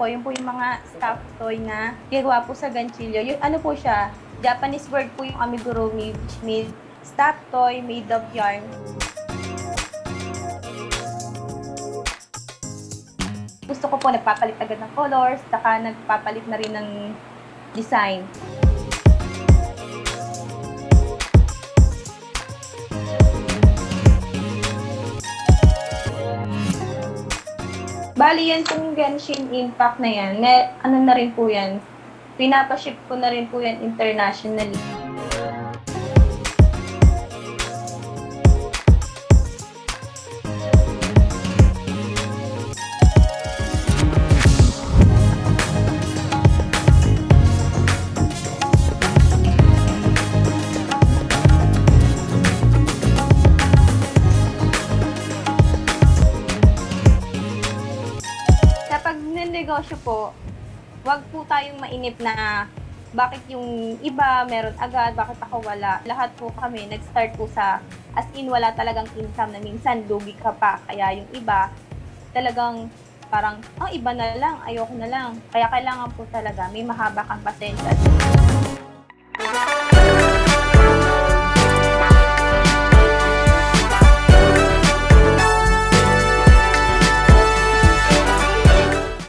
Po, yun po yung mga stuffed toy na ginagawa po sa ganchillo. Yung ano po siya, Japanese word po yung amigurumi, which means stuffed toy made of yarn. Gusto ko po nagpapalit agad ng colors, saka nagpapalit na rin ng design. Bali yan pong Genshin Impact na yan, may, ano na rin po yan, pinapaship ko na rin po yan internationally. Ninegosyo po, wag po tayong mainip na bakit yung iba meron agad, bakit ako wala. Lahat po kami nag-start po sa as in wala talagang income na minsan lugi ka pa. Kaya yung iba talagang parang, ang iba na lang, ayoko na lang. Kaya kailangan po talaga may mahaba kang pasensya.